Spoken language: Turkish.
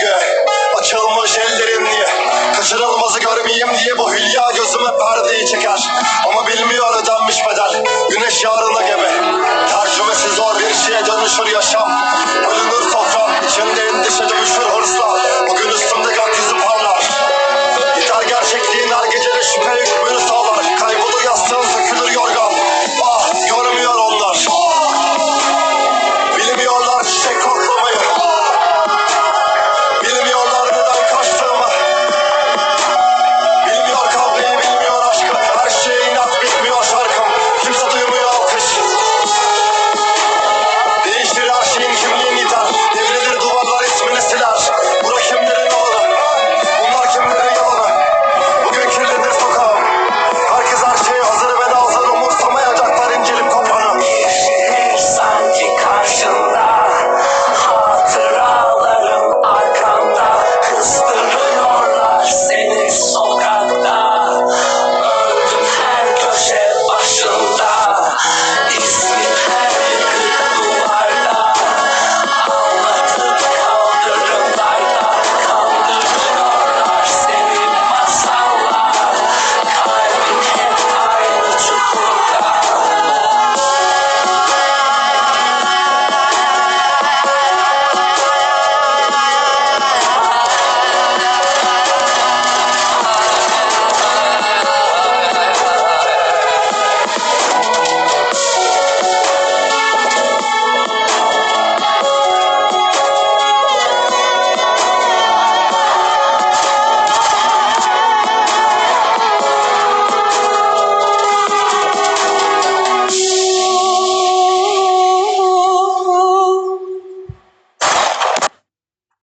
çünkü Açılmış ellerim diye Kaçırılmazı görmeyeyim diye bu hülya gözüme perdeyi çeker. Ama bilmiyor ödenmiş bedel Güneş yarına gibi Tercümesi zor bir şeye dönüşür yaşam Bölünür toprağım içinde endişe dönüşür.